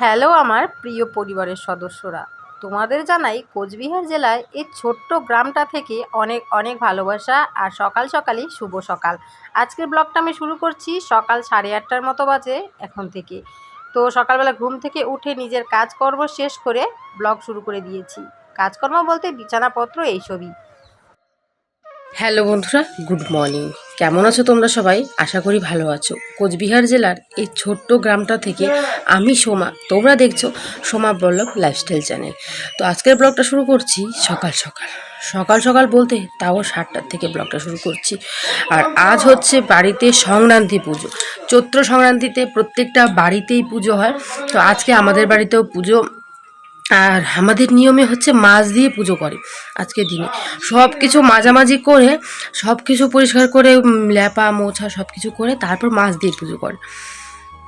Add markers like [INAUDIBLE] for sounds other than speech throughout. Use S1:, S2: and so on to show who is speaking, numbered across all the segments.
S1: Hello আমার প্রিয় পরিবারের সদস্যরা। তোমাদের জানাই কোচবিহার জেলায় এই ছোট্ট গ্রামটা থেকে অনেক অনেক ভালোবাসা আর সকাল সকালই শুভ সকাল। আজকের ব্লগটা আমি শুরু করছি সকাল সাড়ে আটটার মতো বাজে এখন থেকে। তো সকালবেলা ঘুম থেকে উঠে নিজের কাজকর্ম শেষ করে ব্লগ শুরু করে দিয়েছি। কাজকর্ম বলতে বিছানাপত্র এইসবই। হ্যালো বন্ধুরা, গুড মর্নিং। কেমন আছো তোমরা সবাই? আশা করি ভালো আছো। কোচবিহার জেলার এই ছোট্ট গ্রামটা থেকে আমি সোমা। তোমরা দেখছ সোমা বল্লভ লাইফস্টাইল চ্যানেল তো আজকের ব্লগটা শুরু করছি সকাল সকাল। সকাল সকাল বলতে তাও সাতটার থেকে ব্লগটা শুরু করছি। আর আজ হচ্ছে বাড়িতে সংক্রান্তি পুজো। চৈত্র সংক্রান্তিতে প্রত্যেকটা বাড়িতেই পুজো হয়। তো আজকে আমাদের বাড়িতেও পুজো আর আমাদের নিয়মে হচ্ছে মাছ দিয়ে পুজো করে আজকের দিনে। সব কিছু মাঝামাঝি করে সব কিছু পরিষ্কার করে ল্যাপা, মোছা সব কিছু করে তারপর মাছ দিয়ে পুজো করে।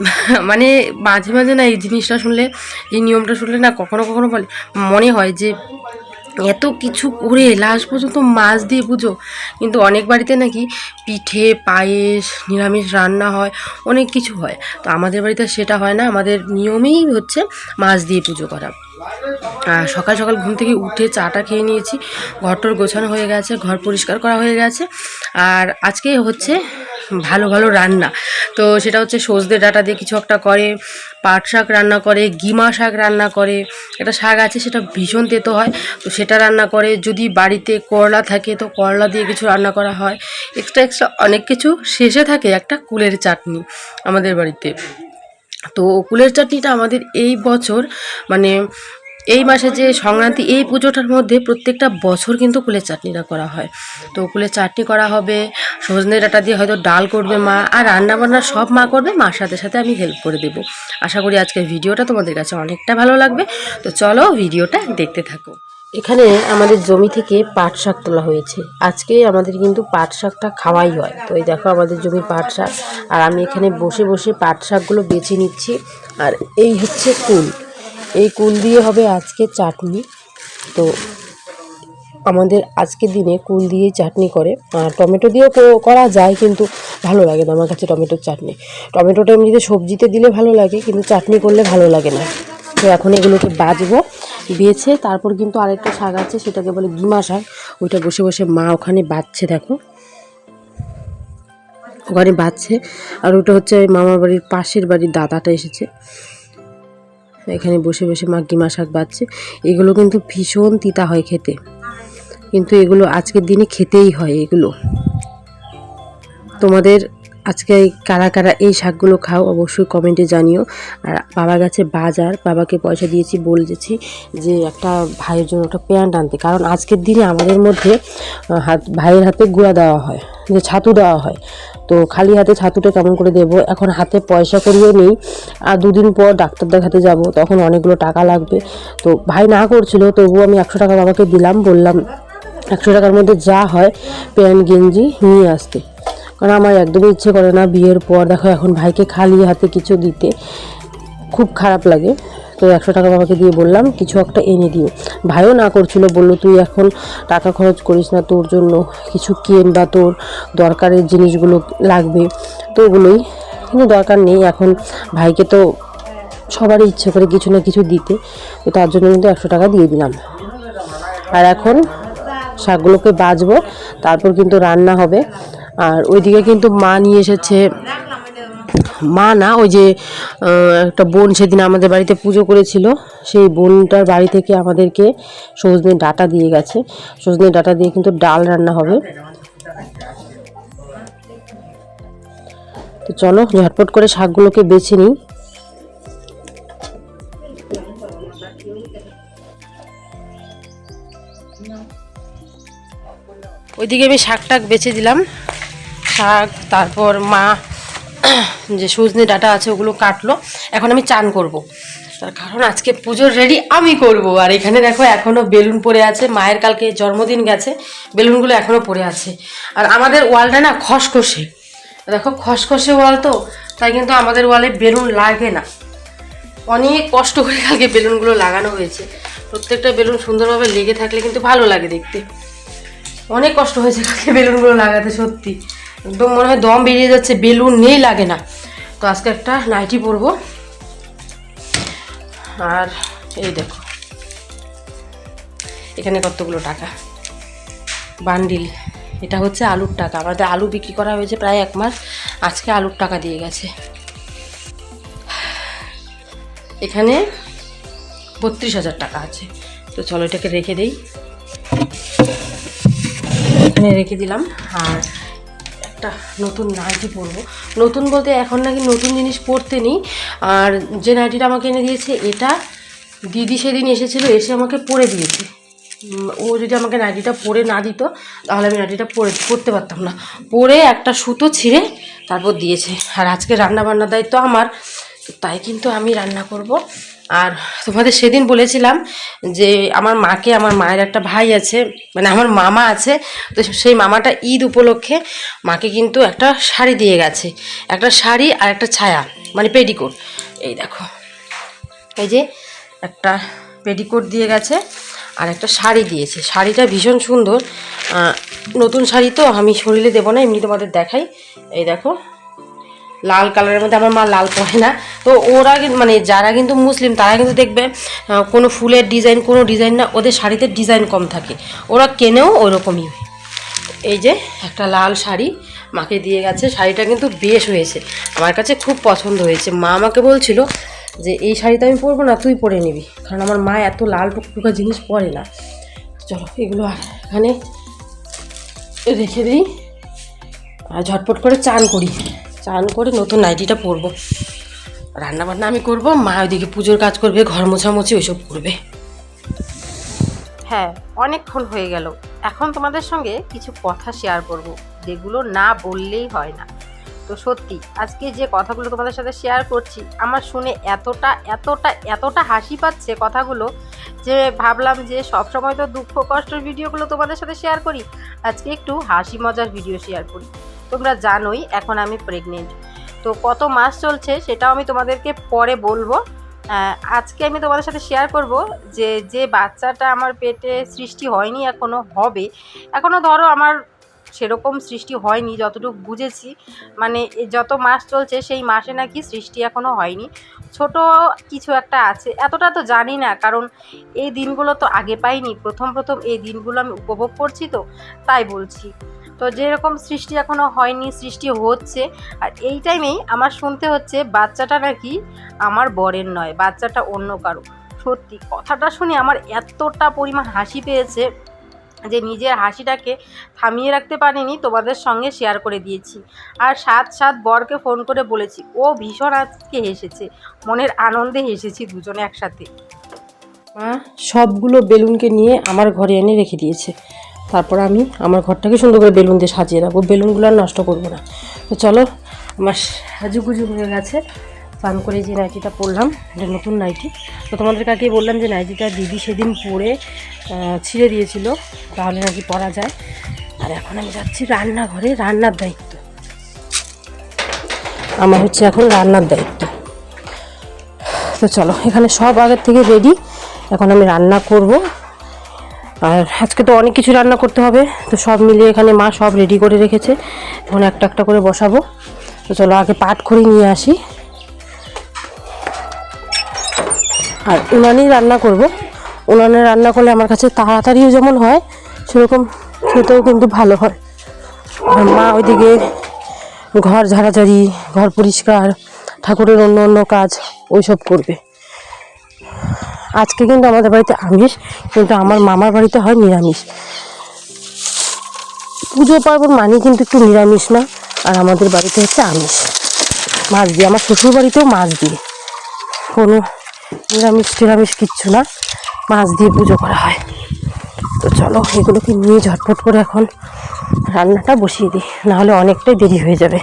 S1: [LAUGHS] মানে মাঝে মাঝে না এই জিনিসটা শুনলে, এই নিয়মটা শুনলে না কখনো কখনো বলে, মনে হয় যে এত কিছু করে লাস্ট পর্যন্ত মাছ দিয়ে পুজো। কিন্তু অনেক বাড়িতে নাকি পিঠে, পায়েস, নিরামিষ রান্না হয়, অনেক কিছু হয়। তো আমাদের বাড়িতে সেটা হয় না, আমাদের নিয়মেই হচ্ছে মাছ দিয়ে পুজো করা। সকাল সকাল ঘুম থেকে উঠে চাটা খেয়ে নিয়েছি। ঘরটর গোছানো হয়ে গেছে, ঘর পরিষ্কার করা হয়ে গেছে। আর আজকে হচ্ছে ভালো ভালো রান্না। তো সেটা হচ্ছে সজনে ডাটা দিয়ে কিছু একটা করে, পাট শাক রান্না করে, গিমা শাক রান্না করে। একটা শাক আছে, সেটা ভীষণ তেতো হয়, তো সেটা রান্না করে। যদি বাড়িতে করলা থাকে, তো করলা দিয়ে কিছু রান্না করা হয়। এক্সট্রা এক্সট্রা অনেক কিছু শেষে থাকে একটা কুলের চাটনি আমাদের বাড়িতে। তো কুলের চাটনিটা আমাদের এই বছর মানে এই মাসে যে সংক্রান্তি, এই পুজোটার মধ্যে প্রত্যেকটা বছর কিন্তু কুলের চাটনিটা করা হয়। তো কুলের চাটনি করা হবে, সজনে ডাঁটা দিয়ে হয়তো ডাল করবে মা, আর রান্না বান্না সব মা করবে, মার সাথে সাথে আমি হেল্প করে দেবো। আশা করি আজকের ভিডিওটা তোমাদের কাছে অনেকটা ভালো লাগবে। তো চলো ভিডিওটা দেখতে থাকো। এখানে আমাদের জমি থেকে পাট শাক তোলা হয়েছে। আজকে আমাদের কিন্তু পাট শাকটা খাওয়াই হয়। তো এই দেখো আমাদের জমি পাট শাক। আর আমি এখানে বসে বসে পাট শাকগুলো বেছে নিচ্ছি। আর এই হচ্ছে কুল। এই কুল দিয়ে হবে আজকে চাটনি। তো আমাদের আজকের দিনে কুল দিয়েই চাটনি করে। আর টমেটো দিয়েও করা যায় কিন্তু ভালো লাগে না আমার কাছে টমেটোর চাটনি। টমেটোটা এমনিতে সবজিতে দিলে ভালো লাগে, কিন্তু চাটনি করলে ভালো লাগে না। তো এখন এগুলোকে বাজবো। বেছে তারপর কিন্তু আরেকটা শাক আছে, সেটাকে বলে গিমা শাক। ওইটা বসে বসে মা ওখানে বাচ্ছে, দেখো। ওখানে বাচ্ছে। আর ওটা হচ্ছে মামার বাড়ির পাশের বাড়ির দাদাটা এসেছে। এখানে বসে বসে মা গিমা শাক বাচ্ছে। এগুলো কিন্তু ভীষণ তিতা হয় খেতে। কিন্তু এগুলো আজকের দিনে খেতেই হয় এগুলো। তোমাদের আজকে কারা কারা এই শাকগুলো খাও অবশ্যই কমেন্টে জানিও। আর বাবা গেছে বাজার, বাবাকে পয়সা দিয়েছি, বলেছি যে একটা ভাইয়ের জন্য একটা প্যান্ট আনতে। কারণ আজকের দিনে আমাদের মধ্যে হাত, ভাইয়ের হাতে গুঁড়া দেওয়া হয়, যে ছাতু দেওয়া হয়। তো খালি হাতে ছাতুটা কেমন করে দেব? এখন হাতে পয়সা করিয়ে নেই। আর দুদিন পর ডাক্তার দেখাতে যাব, তখন অনেকগুলো টাকা লাগবে। তো ভাই না করছিল, তবুও আমি একশো টাকা বাবাকে দিলাম, বললাম একশো টাকার মধ্যে যা হয়, প্যান্ট, গেঞ্জি নিয়ে আসতে। কারণ আমার একদমই ইচ্ছে করে না বিয়ের পর, দেখো এখন ভাইকে খালি হাতে কিছু দিতে। খুব খারাপ লাগে। তো একশো টাকা বাবাকে দিয়ে বললাম, কিছু একটা এনে দিও। ভাইও না করছিল, বলল, তুই এখন টাকা খরচ করিস না, তোর জন্য কিছু কেন বা তোর দরকারের জিনিসগুলো লাগবে। তো ওগুলোই, কিন্তু দরকার নেই। এখন ভাইকে তো সবারই ইচ্ছে করে কিছু না কিছু দিতে। তো তার জন্য কিন্তু একশো টাকা দিয়ে দিলাম। আর এখন শাকগুলোকে বাজবো, তারপর কিন্তু রান্না হবে। আর ওইদিকে কিন্তু মা নিয়ে এসেছে। মা না, ওই যে একটা বোন সেদিন আমাদের বাড়িতে পুজো করেছিল। সেই বোনটার বাড়ি থেকে আমাদেরকে সজনে ডাটা দিয়ে গেছে। সজনে ডাটা দিয়ে কিন্তু ডাল রান্না হবে। তো চলো, ঝটপট করে শাকগুলোকে বেছে নিই। ওইদিকে আমি শাক টাক বেছে দিলাম। শাক, তারপর মা, [CLEARS THROAT] যে সজনে ডাটা আছে ওগুলো কাটলো। এখন আমি চান করব। তার কারণ আজকে পুজোর রেডি আমি করব। আর এখানে দেখো এখনও বেলুন পড়ে আছে। মায়ের কালকে জন্মদিন গেছে। বেলুনগুলো এখনও পড়ে আছে। আর আমাদের ওয়ালটা না খসখসে। দেখো খসখসে ওয়াল তো, তাই কিন্তু আমাদের ওয়ালে বেলুন লাগে না। অনেক কষ্ট করে কালকে বেলুনগুলো লাগানো হয়েছে। প্রত্যেকটা বেলুন সুন্দরভাবে লেগে থাকলে কিন্তু ভালো লাগে দেখতে। অনেক কষ্ট হয়েছে কালকে বেলুনগুলো লাগাতে, সত্যি। একদম মনে হয় দম বেরিয়ে যাচ্ছে, বেলুন নেই, লাগে না। তো আজকে একটা নাইটি পরবো। আর এই দেখো, এখানে কতগুলো টাকা? বান্ডিল, এটা হচ্ছে আলুর টাকা। আমাদের আলু বিক্রি করা হয়েছে প্রায় এক মাস, আজকে আলুর টাকা দিয়ে গেছে। এখানে বত্রিশ হাজার টাকা আছে। তো চলো এটাকে রেখে দেই। এখানে রেখে দিলাম। আর একটা নতুন নাইটি পরবো। নতুন বলতে এখন নাকি নতুন জিনিস পরতে নেই। আর যে নাইটিটা আমাকে এনে দিয়েছে, এটা দিদি সেদিন এসেছিল, এসে আমাকে পরে দিয়েছে। ও যদি আমাকে নাইটিটা পরে না দিত, তাহলে আমি নাইটিটা পরে, পরতে পারতাম না। পরে একটা সুতো ছিঁড়ে তারপর দিয়েছে। আর আজকে রান্না বান্নার দায়িত্ব আমার, তাই কিন্তু আমি রান্না করব। আর তোমাদের সেদিন বলেছিলাম যে আমার মাকে, আমার মায়ের একটা ভাই আছে মানে আমার মামা আছে, তো সেই মামাটা ঈদ উপলক্ষে মাকে কিন্তু একটা শাড়ি দিয়ে গেছে, একটা শাড়ি আর একটা ছায়া মানে পেডিকোট। এই দেখো, এই যে একটা পেডিকোট দিয়ে গেছে আর একটা শাড়ি দিয়েছে। শাড়িটা ভীষণ সুন্দর নতুন শাড়ি তো আমি শরীরে দেবো না, এমনি তোমাদের দেখাই। এই দেখো লাল কালারের মধ্যে আমার মা লাল পরে না। তো ওরা মানে যারা কিন্তু মুসলিম, তারা কিন্তু দেখবে কোনো ফুলের ডিজাইন, কোনো ডিজাইন না, ওদের শাড়িতে ডিজাইন কম থাকে। ওরা কেনেও ওরকমই। এই যে একটা লাল শাড়ি মাকে দিয়ে গেছে। শাড়িটা কিন্তু বেশ হয়েছে। আমার কাছে খুব পছন্দ হয়েছে। মা আমাকে বলছিল যে, এই শাড়িটা আমি পরবো না, তুই পরে নিবি। কারণ আমার মা এত লাল টুকটুকা জিনিস পরে না। চলো, এগুলো আর এখানে রেখে দিই। আর ঝটপট করে চান করি। চান করে নতুন নাইটিটা পরবো। রান্না বান্না আমি করব, মা ওইদিকে পুজোর কাজ করবে, ঘর মোছামুছি ওইসব করবে। হ্যাঁ অনেকক্ষণ হয়ে গেল। এখন তোমাদের সঙ্গে কিছু কথা শেয়ার করব, যেগুলো না বললেই হয় না। তো সত্যি, আজকে যে কথাগুলো তোমাদের সাথে শেয়ার করছি, আমার শুনে এতটা এতটা এতটা হাসি পাচ্ছে কথাগুলো, যে ভাবলাম যে সবসময় তো দুঃখ কষ্টের ভিডিওগুলো তোমাদের সাথে শেয়ার করি, আজকে একটু হাসি মজার ভিডিও শেয়ার করি। তোমরা জানোই, এখন আমি প্রেগনেন্ট তো কত মাস চলছে সেটাও আমি তোমাদেরকে পরে বলব। আজকে আমি তোমাদের সাথে শেয়ার করব যে যে বাচ্চাটা আমার পেটে সৃষ্টি হয়নি এখনও হবে। এখনও ধরো আমার সেরকম সৃষ্টি হয়নি, যতটুকু বুঝেছি। মানে যত মাস চলছে সেই মাসে নাকি সৃষ্টি এখনও হয়নি। ছোট কিছু একটা আছে, এতটা তো জানি না, কারণ এই দিনগুলো তো আগে পাইনি। প্রথম প্রথম এই দিনগুলো আমি উপভোগ করছি তো, তাই বলছি। তো যেরকম সৃষ্টি এখনও হয়নি, সৃষ্টি হচ্ছে, আর এই টাইমেই আমার শুনতে হচ্ছে বাচ্চাটা নাকি আমার বরের নয়, বাচ্চাটা অন্য কারও। সত্যি, কথাটা শুনে আমার এতটা পরিমাণ হাসি পেয়েছে যে নিজের হাসিটাকে থামিয়ে রাখতে পারিনি, তোমাদের সঙ্গে শেয়ার করে দিয়েছি। আর সাত সাত বরকে ফোন করে বলেছি, ও ভীষণ আজকে হেসেছে, মনের আনন্দে হেসেছি দুজনে একসাথে। মা, সবগুলো বেলুনকে নিয়ে আমার ঘরে এনে রেখে দিয়েছে। তারপর আমি আমার ঘরটাকে সুন্দর করে বেলুন দিয়ে সাজিয়ে রাখব। বেলুনগুলো আর নষ্ট করব না। তো চলো, আমার সাজুগুজু হয়ে গেছে। স্নান করে যে নাইটিটা পরলাম, এটা নতুন নাইটি। তো তোমাদের কাকে বললাম যে নাইটিটা দিদি সেদিন পরে ছিঁড়ে দিয়েছিল, তাহলে নাকি পরা যায়। আর এখন আমি যাচ্ছি রান্নাঘরে, রান্নার দায়িত্ব। আমার হচ্ছে এখন রান্নার দায়িত্ব। তো চলো, এখানে সব আগের থেকে রেডি এখন আমি রান্না করব। আর আজকে তো অনেক কিছু রান্না করতে হবে, তো সব মিলিয়ে এখানে মা সব রেডি করে রেখেছে। এখন একটা একটা করে বসাবো। তো চলো আগে পাট খড়ি নিয়ে আসি। আর উনানেই রান্না করব। উনানে রান্না করলে আমার কাছে তাড়াতাড়িও যেমন হয়, সেরকম খেতেও কিন্তু ভালো হয়। আর মা ওইদিকে ঘর ঝাড়াঝাড়ি, ঘর পরিষ্কার, ঠাকুরের অন্য অন্য কাজ, ওইসব করবে। আজকে কিন্তু আমাদের বাড়িতে আমিষ, কিন্তু আমার মামার বাড়িতে হয় নিরামিষ। পুজো পার্বণ মানে কিন্তু একটু নিরামিষ না, আর আমাদের বাড়িতে হচ্ছে আমিষ। মাছ দিয়ে, আমার শ্বশুর বাড়িতেও মাছ দিয়ে। কোনো নিরামিষ টিরামিষ কিচ্ছু না, মাছ দিয়ে পুজো করা হয়। তো চলো, এগুলোকে নিয়ে ঝটপট করে এখন রান্নাটা বসিয়ে দিই, নাহলে অনেকটাই দেরি হয়ে যাবে।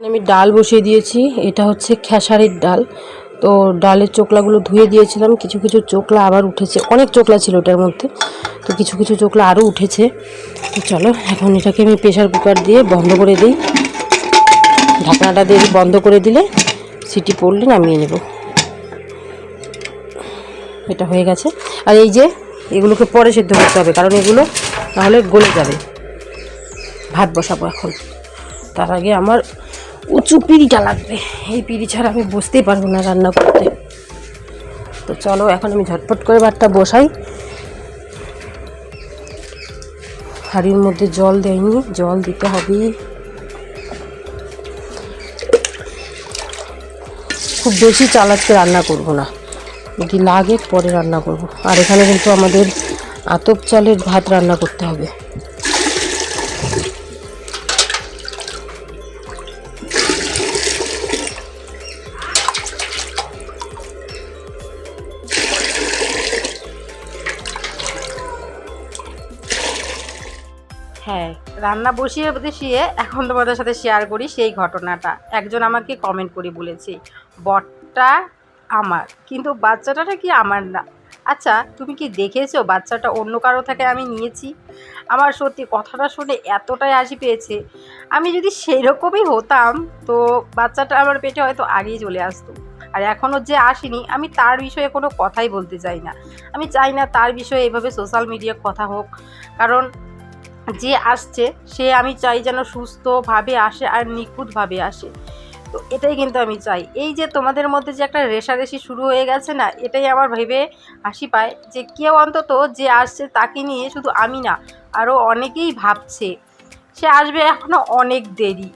S1: আমি ডাল বসিয়ে দিয়েছি। এটা হচ্ছে খেসারির ডাল। তো ডালের চোকলাগুলো ধুয়ে দিয়েছিলাম। কিছু কিছু চোকলা আবার উঠেছে। অনেক চোকলা ছিল ওটার মধ্যে। তো কিছু কিছু চোকলা আরও উঠেছে। তো চলো, এখন এটাকে আমি প্রেশার কুকার দিয়ে বন্ধ করে দিই। ঢাকনাটা দিয়ে বন্ধ করে দিলে সিটি পড়লে নামিয়ে নেব। এটা হয়ে গেছে। আর এই যে, এগুলোকে পরে সেদ্ধ করতে হবে। কারণ এগুলো তাহলে গলে যাবে। ভাত বসাবো এখন। তার আগে আমার উঁচু পিড়িটা লাগবে। এই পিড়ি ছাড়া আমি বসতেই পারব না রান্না করতে। তো চলো, এখন আমি ঝটপট করে ভাতটা বসাই। হাঁড়ির মধ্যে জল দেয়নি জল দিতে হবে খুব বেশি চাল আজকে রান্না করব না। যদি লাগে পরে রান্না করব। আর এখানে কিন্তু আমাদের আতপ চালের ভাত রান্না করতে হবে। রান্না বসিয়ে বসিয়ে এখন তোমাদের সাথে শেয়ার করি সেই ঘটনাটা। একজন আমাকে কমেন্ট করে বলেছে বটটা আমার, কিন্তু বাচ্চাটা কি আমার না? আচ্ছা তুমি কি দেখেছ বাচ্চাটা অন্য কারও থেকে আমি নিয়েছি? আমার সত্যি কথাটা শুনে এতটাই হাসি পেয়েছে। আমি যদি সেই রকমই হতাম, তো বাচ্চাটা আমার পেটে হয়তো আগেই চলে আসতো। আর এখনও যে আসেনি, আমি তার বিষয়ে কোনো কথাই বলতে চাই না। আমি চাই না তার বিষয়ে এভাবে সোশ্যাল মিডিয়া কথা হোক। কারণ যে আসছে, সে আমি চাই যেন সুস্থভাবে আসে আর নিখুঁতভাবে আসে। তো এটাই কিন্তু আমি চাই। এই যে তোমাদের মধ্যে যে একটা রেশারেশি শুরু হয়ে গেছে না, এটাই আমার ভেবে হাসি পায় যে কেউ অন্তত যে আসছে তাকে নিয়ে শুধু আমি না আরও অনেকেই ভাবছে। সে আসবে এখনও অনেক দেরি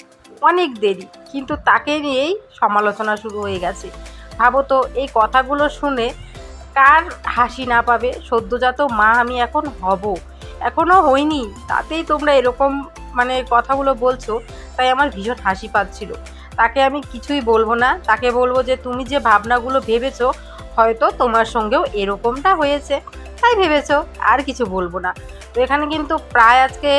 S1: অনেক দেরি, কিন্তু তাকে নিয়েই সমালোচনা শুরু হয়ে গেছে। ভাবো তো, এই কথাগুলো শুনে কার হাসি না পাবে? সদ্যজাত মা আমি এখন হব। এখনও হয়নি। তাতেই তোমরা এরকম মানে কথাগুলো বলছো, তাই আমার ভীষণ হাসি পাচ্ছিল। তাকে আমি কিছুই বলব না। তাকে বলব যে, তুমি যে ভাবনাগুলো ভেবেছো, হয়তো তোমার সঙ্গেও এরকমটা হয়েছে। তাই ভেবেছো, আর কিছু বলব না। তো এখানে কিন্তু প্রায় আজকে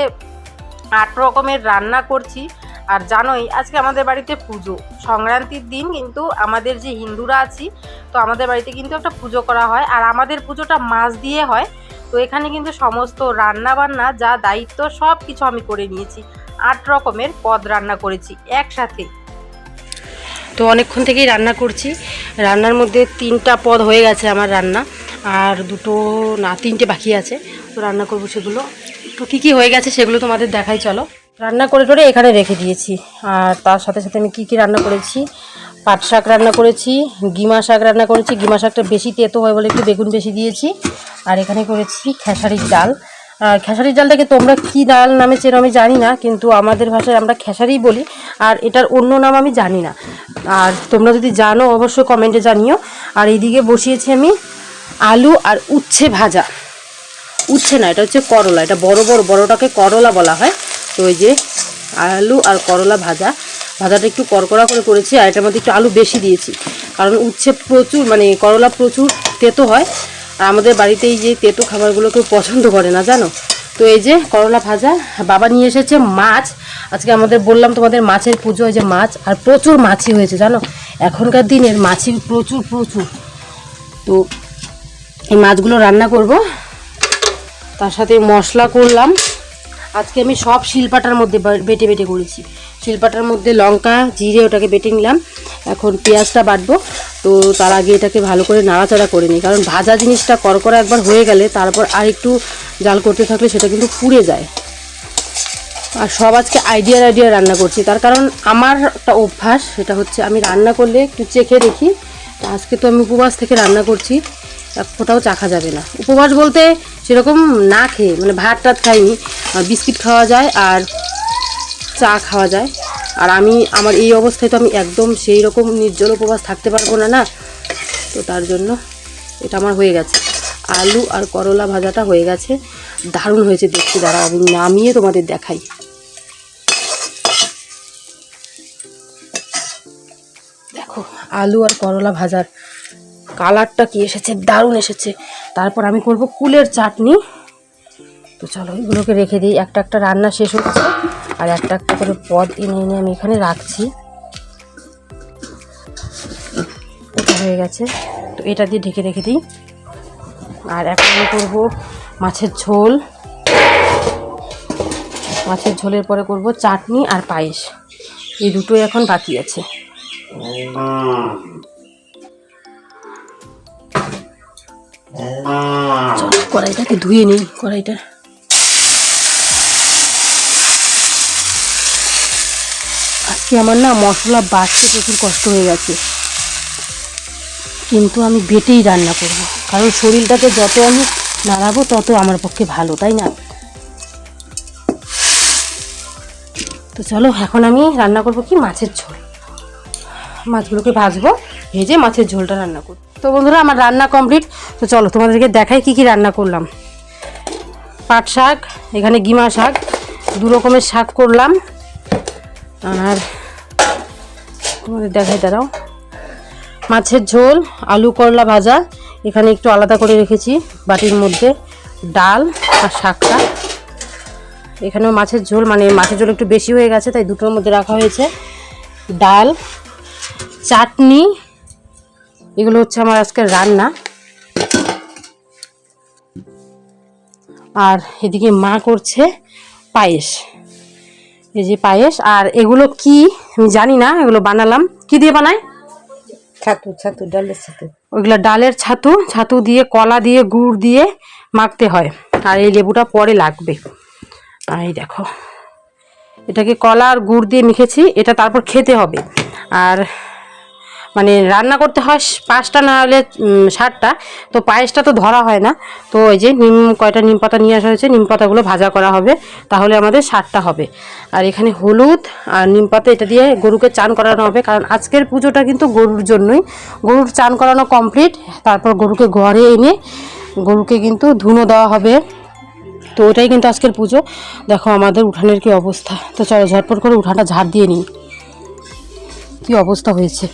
S1: আট রকমের রান্না করছি। আর জানোই, আজকে আমাদের বাড়িতে পুজো। সংক্রান্তির দিন কিন্তু আমাদের যে হিন্দুরা আছি, তো আমাদের বাড়িতে কিন্তু একটা পুজো করা হয়। আর আমাদের পুজোটা মাছ দিয়ে হয়। তো এখানে কিন্তু সমস্ত রান্না বান্না যা দায়িত্ব, সব কিছু আমি করে নিয়েছি। আট রকমের পদ রান্না করেছি একসাথে। তো অনেকক্ষণ থেকেই রান্না করছি। রান্নার মধ্যে তিনটা পদ হয়ে গেছে আমার রান্না। আর দুটো না, তিনটে বাকি আছে। তো রান্না করব সেগুলো। তো কী কী হয়ে গেছে সেগুলো তোমাদের দেখাই, চলো। রান্না করে করে এখানে রেখে দিয়েছি। আর তার সাথে সাথে আমি কী কী রান্না করেছি? পাট শাক রান্না করেছি, গিমা শাক রান্না করেছি। গিমা শাকটা বেশি তেতো হয় বলে একটু বেগুন বেশি দিয়েছি। আর এখানে করেছি খেসারির ডাল। খেসারির ডালটাকে তোমরা কি ডাল নামে চেনো আমি জানি না, কিন্তু আমাদের ভাষায় আমরা খেসারিই বলি। আর এটার অন্য নাম আমি জানি না। আর তোমরা যদি জানো, অবশ্যই কমেন্টে জানিও। আর এইদিকে বসিয়েছি আমি আলু আর উচ্ছে ভাজা। উচ্ছে না, এটা হচ্ছে করলা। এটা বড় বড়, বড়টাকে করলা বলা হয়। তো ওই যে আলু আর করলা ভাজা। ভাজাটা একটু করকড়া করে করেছি আর এটার মধ্যে একটু আলু বেশি দিয়েছি। কারণ উচ্ছে প্রচুর মানে করলা প্রচুর, তেতো হয়। আর আমাদের বাড়িতে এই যে তেতো খাবারগুলো কেউ পছন্দ করে না, জানো? তো এই যে করলা ভাজা, বাবা নিয়ে এসেছে মাছ। আজকে আমাদের বললাম তোমাদের মাছের পুজো যে মাছ, আর প্রচুর মাছি হয়েছে, জানো? এখনকার দিনের মাছি প্রচুর প্রচুর। তো এই মাছগুলো রান্না করব। তার সাথে মশলা করলাম। আজকে আমি সব শিলপাটার মধ্যে বেটে বেটে করেছি। শিলপাটার মধ্যে লঙ্কা, জিরে ওটাকে বেটে নিলাম। এখন পেঁয়াজটা বাটবো। তো তার আগে এটাকে ভালো করে নাড়াচাড়া করে নিই। কারণ ভাজা জিনিসটা করকরা একবার হয়ে গেলে তারপর আর একটু জাল করতে থাকলে সেটা কিন্তু পুড়ে যায়। আর সব আজকে আইডিয়ার আইডিয়া রান্না করছি। তার কারণ আমার একটা অভ্যাস, সেটা হচ্ছে আমি রান্না করলে একটু চেখে দেখি। আজকে তো আমি উপবাস থেকে রান্না করছি। ফোটাও চাখা যাবে না। উপবাস বলতে সেরকম না খেয়ে মানে ভাত টাত খাইনি বিস্কিট খাওয়া যায় আর চা খাওয়া যায়। আর আমি, আমার এই অবস্থায় তো আমি একদম সেই রকম নির্জল উপবাস থাকতে পারব না না? তো তার জন্য এটা আমার হয়ে গেছে। আলু আর করলা ভাজাটা হয়ে গেছে। দারুণ হয়েছে দেখতে। দাঁড়াও, আমি নামিয়ে তোমাদের দেখাই। দেখো, আলু আর করলা ভাজার কালারটা কি এসেছে? দারুণ এসেছে। তারপর আমি করব কুলের চাটনি। তো চলো এগুলোকে রেখে দিই। একটা একটা রান্না শেষ হচ্ছে, আর একটা একটা করে পদ এনে এনে আমি এখানে রাখছি। এটা হয়ে গেছে। তো এটা দিয়ে ঢেকে রেখে দিই। আর এখন আমি করব মাছের ঝোল। মাছের ঝোলের পরে করব চাটনি আর পায়েস। এই দুটোই এখন বাকি আছে। কড়াইটাকে ধুয়ে নিই, কড়াইটা। আমার না মশলা বাড়তে প্রচুর কষ্ট হয়ে গেছে। কিন্তু আমি বেটেই রান্না করব। কারণ শরীরটাকে যত আমি নাড়াবো, তত আমার পক্ষে ভালো, তাই না? তো চলো, এখন আমি রান্না করব কি? মাছের ঝোল। মাছগুলোকে ভাজবো, ভেজে মাছের ঝোলটা রান্না করব। তো বন্ধুরা, আমার রান্না কমপ্লিট। তো চলো, তোমাদেরকে দেখাই কি কি রান্না করলাম। পাট শাক, এখানে গিমা শাক, দু রকমের শাক করলাম। আর তোমাদের দেখাই, দাঁড়াও। মাছের ঝোল, আলু করলা ভাজা। এখানে একটু আলাদা করে রেখেছি বাটির মধ্যে ডাল আর শাকটা। এখানেও মাছের ঝোল মানে মাছের ঝোল একটু বেশি হয়ে গেছে, তাই দুটোর মধ্যে রাখা হয়েছে। ডাল, চাটনি, এগুলো হচ্ছে আমার আজকের রান্না। আর এদিকে মা করছে পায়েস। এই যে পায়েস আর এগুলো কি আমি জানি না এগুলো বানালাম। কি দিয়ে বানাই
S2: ছাতু ছাতু ডালের ছাতু।
S1: ওইগুলো ডালের ছাতু ছাতু দিয়ে কলা দিয়ে গুড় দিয়ে মাখতে হয়। আর এই লেবুটা পরে লাগবে। আর এই দেখো এটাকে কলা আর গুড় দিয়ে মেখেছি এটা তারপর খেতে হবে। আর মানে রান্না করতে হয় পাঁচটা না হলে ষাটটা তো পায়েসটা তো ধরা হয় না। তো ওই যে নিম, কয়টা নিম পাতা নিয়ে আসা হয়েছে, নিম পাতাগুলো ভাজা করা হবে। তাহলে আমাদের ষাটটা হবে। আর এখানে হলুদ আর নিম পাতা এটা দিয়ে গরুকে চান করানো হবে। কারণ আজকের পুজোটা কিন্তু গরুর জন্যই। গরুর চান করানো কমপ্লিট। তারপর গরুকে ঘরে এনে গরুকে কিন্তু ধুনো দেওয়া হবে। তো ওটাই কিন্তু আজকের পুজো। দেখো আমাদের উঠানের কি অবস্থা। তো চলো ঝটপট করে উঠানটা ঝাড় দিয়ে নিই। কি অবস্থা হয়েছে?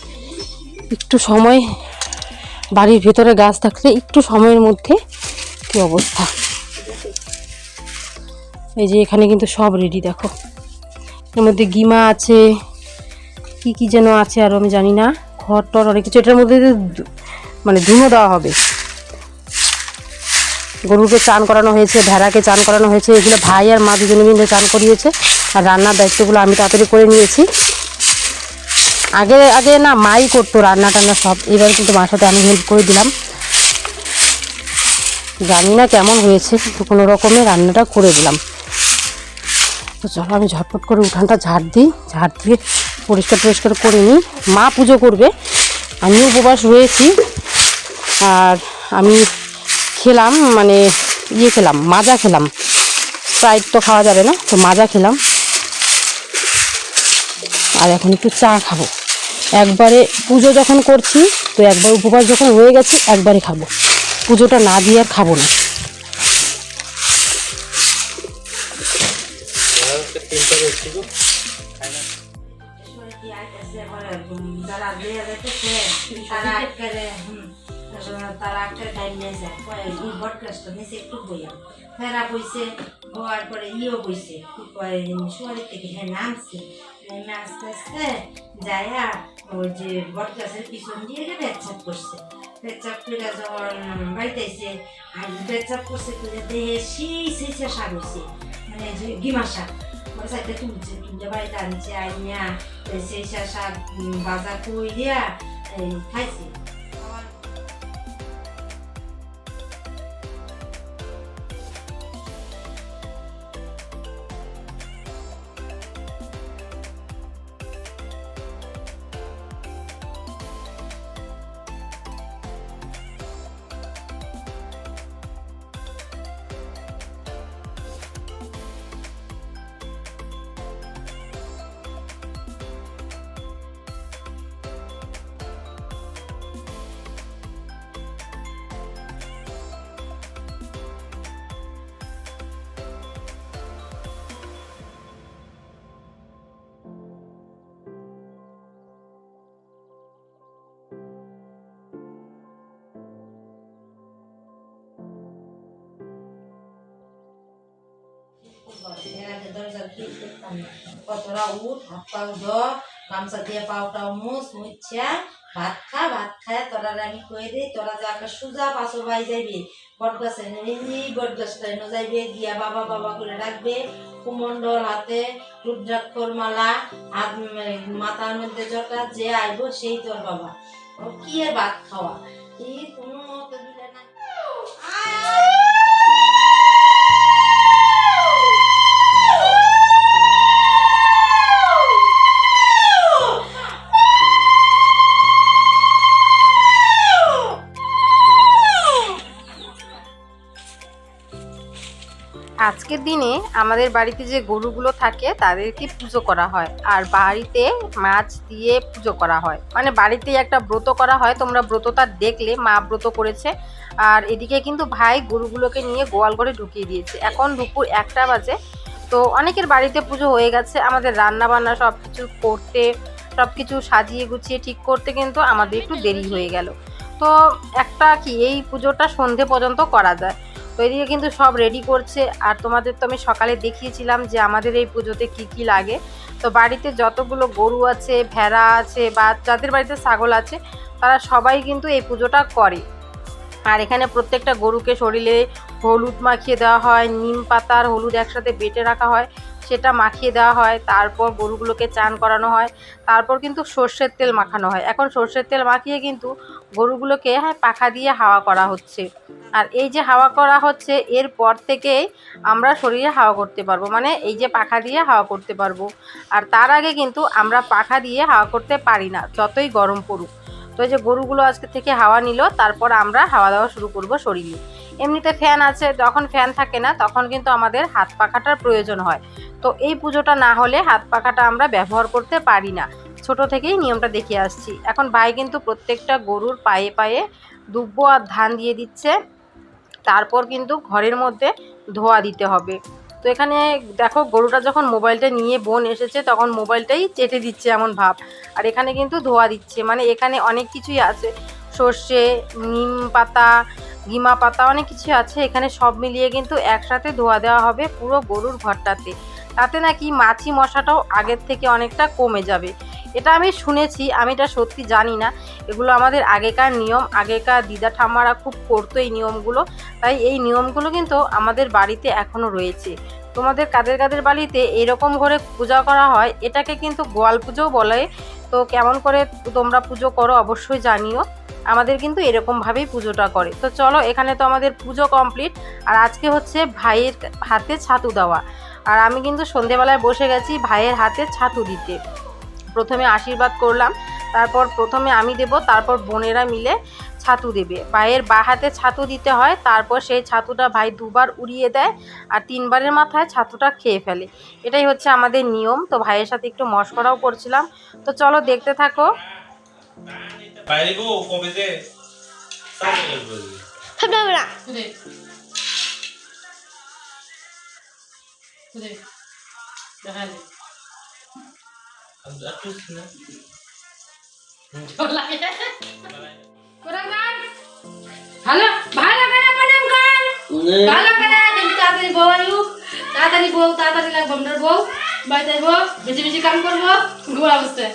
S1: একটু সময়, বাড়ির ভেতরে গাছ থাকলে একটু সময়ের মধ্যে কি অবস্থা? এই যে এখানে কিন্তু সব রেডি দেখো। এর মধ্যে গিমা আছে, কি কি যেন আছে আরও আমি জানি না। খড় টর অনেক কিছু, এটার মধ্যে মানে ধুনো দেওয়া হবে। গরুকে চান করানো হয়েছে, ভেড়াকে চান করানো হয়েছে, এগুলো ভাই আর মা দুজনে মিলে চান করিয়েছে। আর রান্নার দায়িত্বগুলো আমি তাড়াতাড়ি করে নিয়েছি। আগে আগে না মাই করতো রান্না টান্না সব। এবার কিন্তু মার সাথে আমি হেল্প করে দিলাম। জানি না কেমন হয়েছে, কিন্তু কোনো রকমে রান্নাটা করে দিলাম। তো চলো আমি ঝটপট করে উঠানটা ঝাড় দিই। ঝাড় দিয়ে পরিষ্কার টরিষ্কার করে নিই। মা পুজো করবে। আমিও উপবাস রয়েছি। আর আমি খেলাম মানে ইয়ে খেলাম, মাজা খেলাম। স্প্রাইট তো খাওয়া যাবে না, তো মাজা খেলাম। আর এখন একটু চা খাব। একবারে পুজো যখন করছি, তো একবার উপবাস যখন হয়ে গেছে, একবারে খাব। পুজোটা না দিয়ে আর খাব না।
S2: ফেরা বইছে হওয়ার পরে ইয়েও বইছে কি কয় থেকে হ্যাঁ নামছে নেমে আস্তে আস্তে যাইয়া ওই যে বটগাছের পিছন দিয়ে গিয়ে পেচ্ছাপ করছে। পেচ্ছাপ করে যখন বাড়িতে আর পেচ্ছাপ করছে করে দেহে সেই সেই শাক হয়েছে মানে যে গিমা ওর সাইডে তুলছে তুলে বাড়িতে আনছে আইনিয়া সেই উম, বাজার কই দিয়া কতটা উঠ হাত গামছা দিয়ে মুছ ভাত খা ভাত খায় সুজা যাইবে যাইবে বাবা বাবা করে রাখবে কুমন্ডল হাতে রুদ্রাক্ষর মালা হাত উম, মাথার মধ্যে জটা যে আইব সেই তোর বাবা। কি ভাত খাওয়া? এই
S3: আজকের দিনে আমাদের বাড়িতে যে গরুগুলো থাকে তাদেরকে পুজো করা হয় আর বাড়িতে মাছ দিয়ে পুজো করা হয়। মানে বাড়িতেই একটা ব্রত করা হয়, তোমরা ব্রতটা দেখলে, মা ব্রত করেছে। আর এদিকে কিন্তু ভাই গরুগুলোকে নিয়ে গোয়াল করে ঢুকিয়ে দিয়েছে। এখন দুপুর একটা বাজে, তো অনেকের বাড়িতে পুজো হয়ে গেছে। আমাদের রান্না বান্না সব কিছু করতে সব কিছু সাজিয়ে গুছিয়ে ঠিক করতে কিন্তু আমাদের একটু দেরি হয়ে গেল। তো একটা কি, এই পুজোটা সন্ধে পর্যন্ত করা যায়। তো এদিকে কিন্তু সব রেডি করছে। আর তোমাদের তো আমি সকালে দেখিয়েছিলাম যে আমাদের এই পুজোতে কি কি লাগে। তো বাড়িতে যতগুলো গরু আছে, ভেড়া আছে বা যাদের বাড়িতে ছাগল আছে, তারা সবাই কিন্তু এই পুজোটা করে। আর এখানে প্রত্যেকটা গরুকে শরীরে হলুদ মাখিয়ে দেওয়া হয়, নিম পাতার হলুদ একসাথে বেটে রাখা হয়। সেটা মাখিয়ে দেওয়া হয়, তারপর গরুগুলোকে চান করানো হয়, তারপর কিন্তু সর্ষের তেল মাখানো হয়। এখন সর্ষের তেল মাখিয়ে কিন্তু গরুগুলোকে হ্যাঁ পাখা দিয়ে হাওয়া করা হচ্ছে। আর এই যে হাওয়া করা হচ্ছে এরপর থেকেই আমরা শরীরে হাওয়া করতে পারব। মানে এই যে পাখা দিয়ে হাওয়া করতে পারব। আর তার আগে কিন্তু আমরা পাখা দিয়ে হাওয়া করতে পারি না, যতই গরম পড়ুক। তো এই যে গরুগুলো আজকে থেকে হাওয়া নিল, তারপর আমরা হাওয়া দেওয়া শুরু করব শরীরে। এমনিতে ফ্যান আছে, যখন ফ্যান থাকে না, তখন কিন্তু আমাদের হাত পাখাটার প্রয়োজন হয়। তো এই পুজোটা না হলে হাত পাখাটা আমরা ব্যবহার করতে পারি না। ছোট থেকেই নিয়মটা দেখে আসছি। এখন ভাই কিন্তু প্রত্যেকটা গরুর পায়ে পায়ে দুব্ব আর ধান দিয়ে দিচ্ছে। তারপর কিন্তু ঘরের মধ্যে ধোয়া দিতে হবে। তো এখানে দেখো, গরুটা যখন মোবাইলটা নিয়ে বোন এসেছে, তখন মোবাইলটাই চেটে দিচ্ছে এমন ভাব। আর এখানে কিন্তু ধোয়া দিচ্ছে। মানে এখানে অনেক কিছুই আছে। সর্ষে, নিম পাতা গিমা পাতা অনেক কিছু আছে, এখানে সব মিলিয়ে কিন্তু একসাথে ধোয়া দেওয়া হবে পুরো গরুর ঘরটাতে। তাতে নাকি মাছি মশাটাও আগের থেকে অনেকটা কমে যাবে। এটা আমি শুনেছি, আমি এটা সত্যি জানি না। এগুলো আমাদের আগেকার নিয়ম, আগেকার দিদা ঠাম্মারা খুব করতো এই নিয়মগুলো। তাই এই নিয়মগুলো কিন্তু আমাদের বাড়িতে এখনও রয়েছে। তোমাদের কাদের কাদের বাড়িতে এরকম করে পূজা করা হয়, এটাকে কিন্তু গোয়াল পুজোও বলে। তো কেমন করে তোমরা পুজো করো অবশ্যই জানিও। আমাদের কিন্তু এরকমভাবেই পুজোটা করে। তো চলো, এখানে তো আমাদের পুজো কমপ্লিট। আর আজকে হচ্ছে ভাইয়ের হাতে ছাতু দেওয়া। আর আমি কিন্তু সন্ধেবেলায় বসে গেছি ভাইয়ের হাতে ছাতু দিতে। প্রথমে আশীর্বাদ করলাম, তারপর প্রথমে আমি দেব, তারপর বোনেরা মিলে ছাতু দেবে। ভাইয়ের বা হাতে ছাতু দিতে হয় তারপর সেই ছাতুটা ভাই দুবার উড়িয়ে দেয় আর তিনবারের মাথায় ছাতুটা খেয়ে ফেলে। এটাই হচ্ছে আমাদের নিয়ম। তো ভাইয়ের সাথে একটু মশকরাও করছিলাম। তো চলো দেখতে থাকো।
S4: বাইরে
S5: হ্যালো ভালো করে প্রণাম কর। ভালো করে তুমি তাড়াতাড়ি বউ আয়ু তাড়াতাড়ি বউ তাড়াতাড়ি লাগবো আমরা বউ বাড়িতে আসব বেশি বেশি কাম করব গোড়া বসতে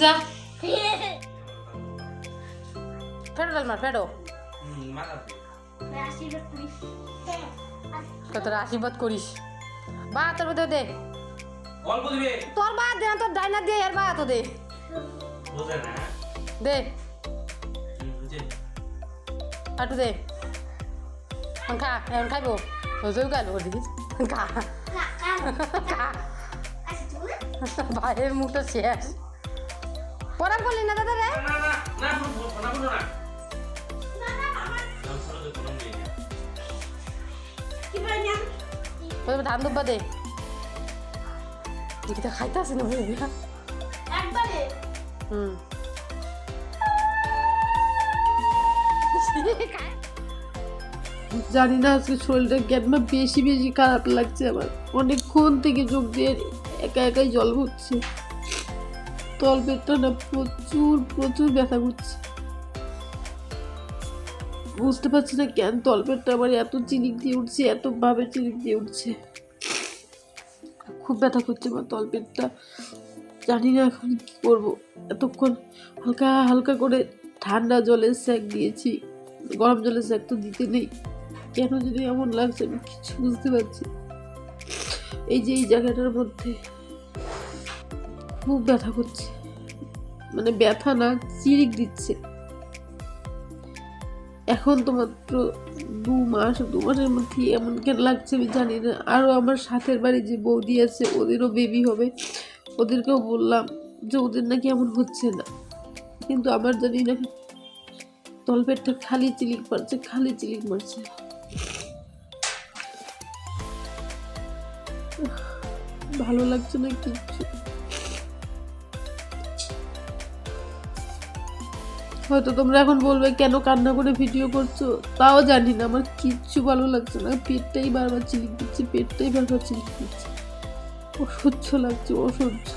S5: যা।
S3: ফেরো রাজমার ফেরো। কতটা আশীর্বাদ করিস। বা তোর দে।
S4: অল্প দিবে
S3: তোর বা দে না তোর ডাইনা দিয়ে আর বা তো দে
S4: বুঝে না
S3: দে আটু দে খা এখন খাইব হজেও গেল দেখিস খা খা ভাইয়ের মুখটা শেষ পড়া করলি না দাদা রে
S4: না না না না না না
S3: ওই ধান দুব্বা দে দিদিটা খাইতে আসে না বুঝলি হুম
S6: জানি না আজকে শরীরটা কেন বেশি বেশি খারাপ লাগছে আমার। অনেকক্ষণ থেকে যোগ দিয়ে একা একাই জল হচ্ছে তল পেটটা না প্রচুর প্রচুর ব্যথা করছে। বুঝতে পারছি না কেন তল পেটটা আমার এত চিলিক দিয়ে উঠছে এত ভাবে চিলিক দিয়ে উঠছে। খুব ব্যথা করছে আমার তলপেটটা জানি না এখন কী করব। এতক্ষণ হালকা হালকা করে ঠান্ডা জলের স্যাক দিয়েছি। গরম জলের স্যাক তো দিতে নেই। কেন যদি এমন লাগছে, আমি কিছু বুঝতে পারছি এই যে, এই জায়গাটার মধ্যে খুব ব্যথা করছে। মানে ব্যথা না, চিরিক দিচ্ছে। এখন তো মাত্র দু মাস, দু মাসের মধ্যে এমন কেন লাগছে আমি জানি না। আরও আমার সাথের বাড়ি যে বৌদি আছে, ওদেরও বেবি হবে। ওদেরকেও বললাম যে ওদের নাকি এমন হচ্ছে না। কিন্তু আমার জানি না তলপেটটা খালি চিলিক মারছে, খালি চিলিক মারছে। ভালো লাগছে না কিচ্ছু। হয়তো তোমরা এখন বলবে, কেন কান্না করে ভিডিও করছ? তাও জানি না, আমার কিচ্ছু ভালো লাগছে না। পেটটাই বারবার চিলিক দিচ্ছে, পেটটাই বারবার চিলিক দিচ্ছে। অসহ্য লাগছে, অসহ্য।